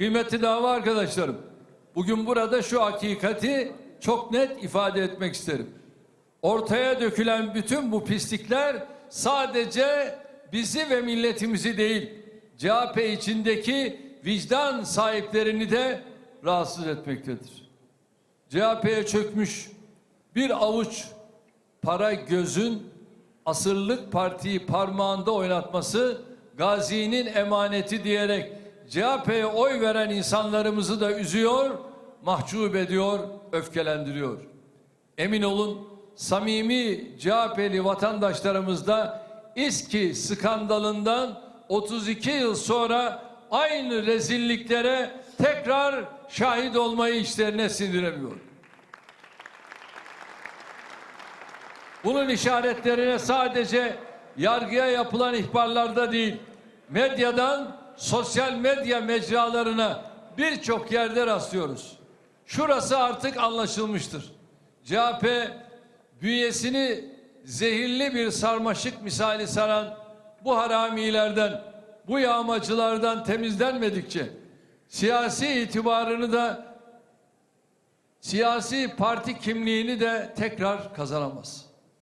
Kıymetli dava arkadaşlarım, bugün burada şu hakikati çok net ifade etmek isterim. Ortaya dökülen bütün bu pislikler sadece bizi ve milletimizi değil, CHP içindeki vicdan sahiplerini de rahatsız etmektedir. CHP'ye çökmüş bir avuç para gözün asırlık partiyi parmağında oynatması Gazi'nin emaneti diyerek CHP'ye oy veren insanlarımızı da üzüyor, mahcup ediyor, öfkelendiriyor. Emin olun samimi CHP'li vatandaşlarımız da İSKİ skandalından 32 yıl sonra aynı rezilliklere tekrar şahit olmayı işlerine sindiremiyor. Bunun işaretlerine sadece yargıya yapılan ihbarlarda değil, medyadan sosyal medya mecralarına birçok yerde rastlıyoruz. Şurası artık anlaşılmıştır. CHP bünyesini zehirli bir sarmaşık misali saran bu haramilerden, bu yağmacılardan temizlenmedikçe siyasi itibarını da siyasi parti kimliğini de tekrar kazanamaz.